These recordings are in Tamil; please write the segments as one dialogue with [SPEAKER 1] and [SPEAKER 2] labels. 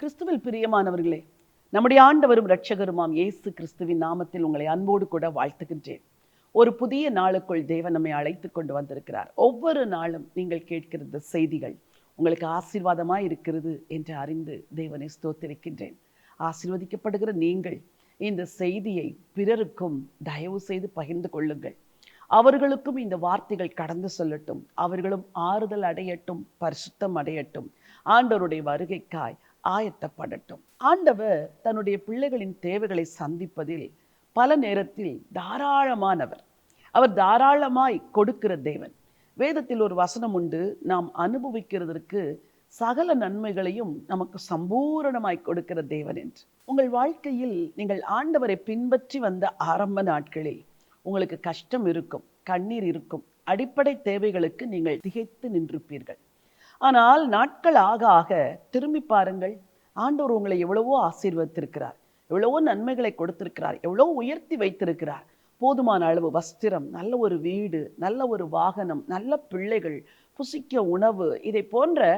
[SPEAKER 1] கிறிஸ்துவில் பிரியமானவர்களே நம்முடைய ஆண்டவரும் இரட்சகருமாம் இயேசு கிறிஸ்துவின் நாமத்தில் உங்களை அன்போடு கூட வாழ்த்துகின்றேன். ஒரு புதிய நாளுக்குள் தேவன் நம்மை அழைத்து கொண்டு வந்திருக்கிறார். ஒவ்வொரு நாளும் நீங்கள் கேட்கிற செய்திகள் உங்களுக்கு ஆசீர்வாதமாக இருக்கிறது என்று அறிந்து தேவனை ஸ்தோத்திருக்கின்றேன். ஆசீர்வதிக்கப்படுகிற நீங்கள் இந்த செய்தியை பிறருக்கும் தயவு செய்து பகிர்ந்து கொள்ளுங்கள். அவர்களுக்கும் இந்த வார்த்தைகள் கடந்து சொல்லட்டும். அவர்களும் ஆறுதல் அடையட்டும் பரிசுத்தம் அடையட்டும். ஆண்டவருடைய வருகைக்காய் ஆயத்தப்படட்டும். ஆண்டவர் தன்னுடைய பிள்ளைகளின் தேவைகளை சந்திப்பதில் பல நேரத்தில் தாராளமானவர். அவர் தாராளமாய் கொடுக்கிற தேவன். வேதத்தில் ஒரு வசனம் உண்டு நாம் அனுபவிக்கிறதற்கு சகல நன்மைகளையும் நமக்கு சம்பூரணமாய் கொடுக்கிற தேவன் என்று. உங்கள் வாழ்க்கையில் நீங்கள் ஆண்டவரை பின்பற்றி வந்த ஆரம்ப நாட்களில் உங்களுக்கு கஷ்டம் இருக்கும் கண்ணீர் இருக்கும் அடிப்படை தேவைகளுக்கு நீங்கள் திகைத்து நின்றிருப்பீர்கள். ஆனால் நாட்கள் ஆக ஆக திரும்பி பாருங்கள் ஆண்டவர் உங்களை எவ்வளவோ ஆசீர்வதித்திருக்கிறார் எவ்வளவோ நன்மைகளை கொடுத்திருக்கிறார் எவ்வளவோ உயர்த்தி வைத்திருக்கிறார். போதுமான அளவு வஸ்திரம் நல்ல ஒரு வீடு நல்ல ஒரு வாகனம் நல்ல பிள்ளைகள் புசிக்க உணவு இதை போன்ற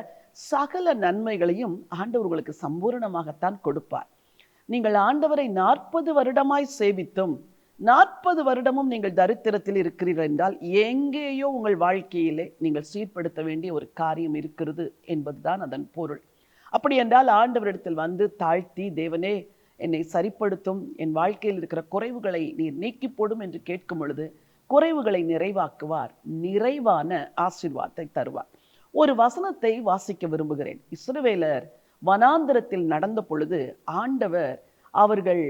[SPEAKER 1] சகல நன்மைகளையும் ஆண்டவர் உங்களுக்கு சம்பூரணமாகத்தான் கொடுப்பார். நீங்கள் ஆண்டவரை நாற்பது வருடமாய் சேவித்தும் நாற்பது வருடமும் நீங்கள் தரித்திரத்தில் இருக்கிறீர்கள் என்றால் எங்கேயோ உங்கள் வாழ்க்கையிலே நீங்கள் சீர்படுத்த வேண்டிய ஒரு காரியம் இருக்கிறது என்பதுதான் அதன் பொருள். அப்படி என்றால் ஆண்டவரிடத்தில் வந்து தாழ்த்தி தேவனே என்னை சரிப்படுத்தும். என் வாழ்க்கையில் இருக்கிற குறைவுகளை நீர் நீக்கி போடும் என்று கேட்கும் பொழுது குறைவுகளை நிறைவாக்குவார். நிறைவான ஆசீர்வாதத்தை தருவார். ஒரு வசனத்தை வாசிக்க விரும்புகிறேன். இஸ்ரவேலர் வனாந்திரத்தில் நடந்த பொழுது ஆண்டவர் அவர்கள்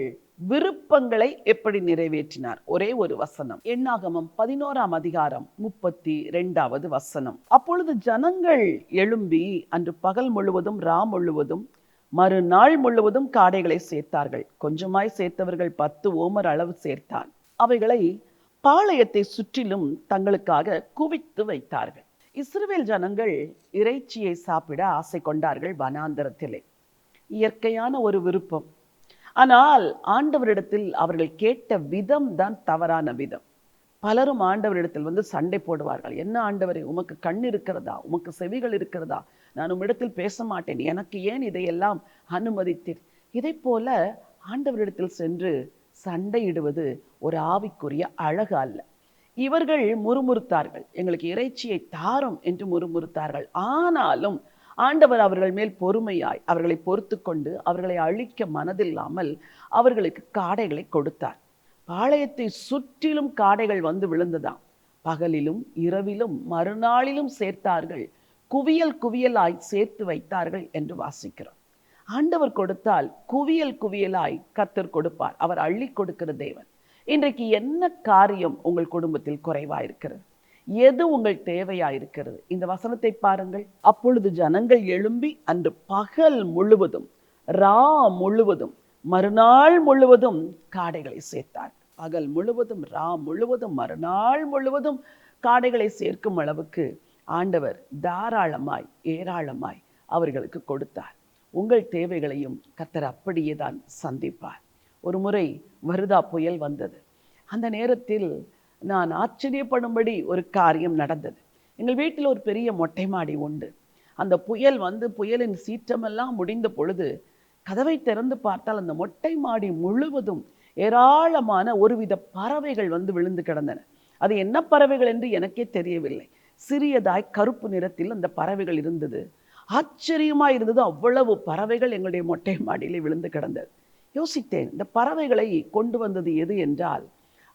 [SPEAKER 1] விருப்பங்களை எப்படி நிறைவேற்றினார்? ஒரே ஒரு வசனம். எண்ணாகமம் பதினோராம் அதிகாரம் முப்பத்தி ரெண்டாவது வசனம். அப்பொழுது ஜனங்கள் எழும்பி அன்று பகல் முழுவதும் ரா முழுவதும் மறுநாள் முழுவதும் காடைகளை சேர்த்தார்கள். கொஞ்சமாய் சேர்த்தவர்கள் பத்து ஓமர் அளவு சேர்த்தான். அவைகளை பாளையத்தை சுற்றிலும் தங்களுக்காக குவித்து வைத்தார்கள். இஸ்ரேல் ஜனங்கள் இறைச்சியை சாப்பிட ஆசை கொண்டார்கள் வனாந்தரத்திலே. இயற்கையான ஒரு விருப்பம். ஆனால் ஆண்டவரிடத்தில் அவர்கள் கேட்ட விதம் தான் தவறான விதம். பலரும் ஆண்டவரிடத்தில் வந்து சண்டை போடுவார்கள். என்ன ஆண்டவரே உமக்கு கண் இருக்கிறதா? உமக்கு செவிகள் இருக்கிறதா? நான் உம்மிடத்தில் பேச மாட்டேன் எனக்கு ஏன் இதையெல்லாம் அனுமதித்தீர்? இதை போல ஆண்டவரிடத்தில் சென்று சண்டையிடுவது ஒரு ஆவிக்குரிய அழகு அல்ல. இவர்கள் முறுமுறுத்தார்கள். எங்களுக்கு இறைச்சியை தாரும் என்று முறுமுறுத்தார்கள். ஆனாலும் ஆண்டவர் அவர்கள் மேல் பொறுமையாய் அவர்களை பொறுத்து கொண்டு அவர்களை அழிக்க மனதில்லாமல் அவர்களுக்கு காடைகளை கொடுத்தார். பாளையத்தை சுற்றிலும் காடைகள் வந்து விழுந்ததாம். பகலிலும் இரவிலும் மறுநாளிலும் சேர்த்தார்கள். குவியல் குவியலாய் சேர்த்து வைத்தார்கள் என்று வாசிக்கிறோம். ஆண்டவர் கொடுத்தால் குவியல் குவியலாய் கத்தர் கொடுப்பார். அவர் அள்ளி கொடுக்கிற தேவன். இன்றைக்கு என்ன காரியம் உங்கள் குடும்பத்தில் குறைவா இருக்கிறது? எது உங்கள் தேவையா இருக்கிறது இந்த வசனத்தை பாருங்கள். அப்பொழுது ஜனங்கள் எழும்பி அன்று பகல் முழுவதும் ரா முழுவதும் மறுநாள் முழுவதும் காடைகளை சேர்த்தார். பகல் முழுவதும் ரா முழுவதும் மறுநாள் முழுவதும் காடைகளை சேர்க்கும் அளவுக்கு ஆண்டவர் தாராளமாய் ஏராளமாய் அவர்களுக்கு கொடுத்தார். உங்கள் தேவைகளையும் கத்தர் அப்படியே தான் சந்திப்பார். ஒரு முறை வருதா புயல் வந்தது. அந்த நேரத்தில் நான் ஆச்சரியப்படும்படி ஒரு காரியம் நடந்தது. எங்கள் வீட்டில் ஒரு பெரிய மொட்டை மாடி உண்டு. அந்த புயல் வந்து புயலின் சீற்றமெல்லாம் முடிந்த பொழுது கதவை திறந்து பார்த்தால் அந்த மொட்டை மாடி முழுவதும் ஏராளமான ஒருவித பறவைகள் வந்து விழுந்து கிடந்தன. அது என்ன பறவைகள் என்று எனக்கே தெரியவில்லை. சிறியதாய் கருப்பு நிறத்தில் அந்த பறவைகள் இருந்தது. ஆச்சரியமாக இருந்தது அவ்வளவு பறவைகள் எங்களுடைய மொட்டை மாடியிலே விழுந்து கிடந்தது. யோசித்தேன் இந்த பறவைகளை கொண்டு வந்தது எது என்றால்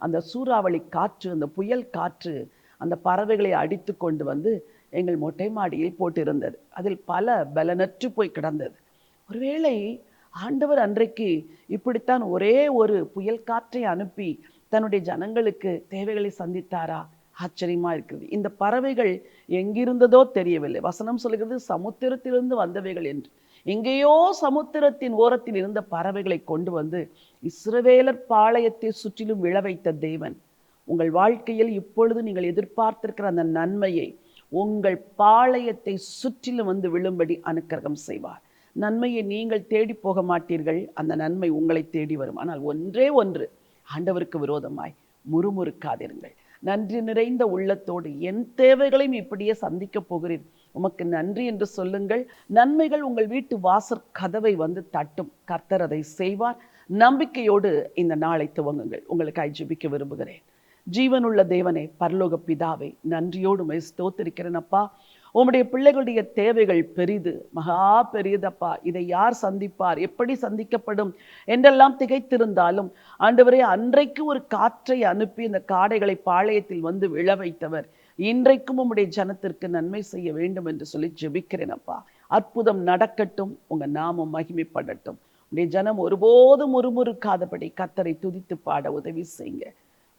[SPEAKER 1] அந்த சூறாவளி காற்று அந்த புயல் காற்று அந்த பறவைகளை அடித்து கொண்டு வந்து எங்கள் மொட்டை மாடியில் போட்டிருந்தது. அதில் பல பலனற்று போய் கிடந்தது. ஒருவேளை ஆண்டவர் அன்றைக்கு இப்படித்தான் ஒரே ஒரு புயல் காற்றை அனுப்பி தன்னுடைய ஜனங்களுக்கு தேவைகளை சந்தித்தாரா? ஆச்சரியமா இருக்குது. இந்த பறவைகள் எங்கிருந்ததோ தெரியவில்லை. வசனம் சொல்கிறது சமுத்திரத்திலிருந்து வந்தவைகள் என்று. எங்கேயோ சமுத்திரத்தின் ஓரத்தில் இருந்த பறவைகளை கொண்டு வந்து இஸ்ரவேலர் பாளையத்தை சுற்றிலும் விழ வைத்த தேவன். உங்கள் வாழ்க்கையில் இப்பொழுது நீங்கள் எதிர்பார்த்திருக்கிற அந்த நன்மையை உங்கள் பாளையத்தை சுற்றிலும் வந்து விழும்படி அனுக்கிரகம் செய்வார். நன்மையை நீங்கள் தேடி போக மாட்டீர்கள் அந்த நன்மை உங்களை தேடி வரும். ஆனால் ஒன்றே ஒன்று ஆண்டவருக்கு விரோதமாய் முறுமுறுக்காதிருங்கள். நன்றி நிறைந்த உள்ளத்தோடு என் தேவைகளையும் இப்படியே சந்திக்க போகிறேன். உமக்கு நன்றி என்று சொல்லுங்கள். நன்மைகள் உங்கள் வீட்டு வாசற் கதவை வந்து தட்டும். கர்த்தர் அதை செய்வார். நம்பிக்கையோடு இந்த நாளை துவங்குங்கள். உங்களுக்கு ஜெபிக்க விரும்புகிறேன். ஜீவனுள்ள தேவனே பரலோக பிதாவை நன்றியோடு உமை ஸ்தோத்திருக்கிறேன் அப்பா. உம்முடைய பிள்ளைகளுடைய தேவைகள் பெரிது. மகா பெரியதப்பா இதை யார் சந்திப்பார்? எப்படி சந்திக்கப்படும்? என்றெல்லாம் திகைத்திருந்தாலும் ஆண்டவரே அன்றைக்கு ஒரு காற்றை அனுப்பி இந்த காடைகளை பாளையத்தில் வந்து விழ வைத்தவர். இன்றைக்கும் உம்முடைய ஜனத்திற்கு நன்மை செய்ய வேண்டும் என்று சொல்லி ஜெபிக்கிறேன் அப்பா. அற்புதம் நடக்கட்டும் உங்க நாமம் மகிமைப்படட்டும். உடைய ஜனம் ஒருபோதும் முறுமுறுக்காதபடி கத்தரை துதித்து பாட உதவி செய்யுங்க.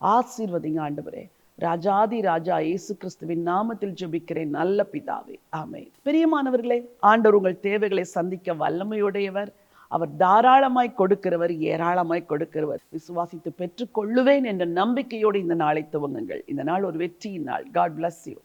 [SPEAKER 1] ஆசீர்வதிங்க ஆண்டவரே. ராஜாதி ராஜா இயேசு கிறிஸ்துவின் நாமத்தில் ஜெபிக்கிறேன் நல்ல பிதாவே. ஆமே பிரியமானவர்களே ஆண்டவர் உங்கள் தேவைகளை சந்திக்க வல்லமையுடையவர். அவர் தாராளமாய் கொடுக்கிறவர் ஏராளமாய் கொடுக்கிறவர். விசுவாசித்து பெற்றுக்கொள்ளுவேன் என்ற நம்பிக்கையோடு இந்த நாளை துவங்குங்கள். இந்த நாள் ஒரு வெற்றியின் நாள். God bless you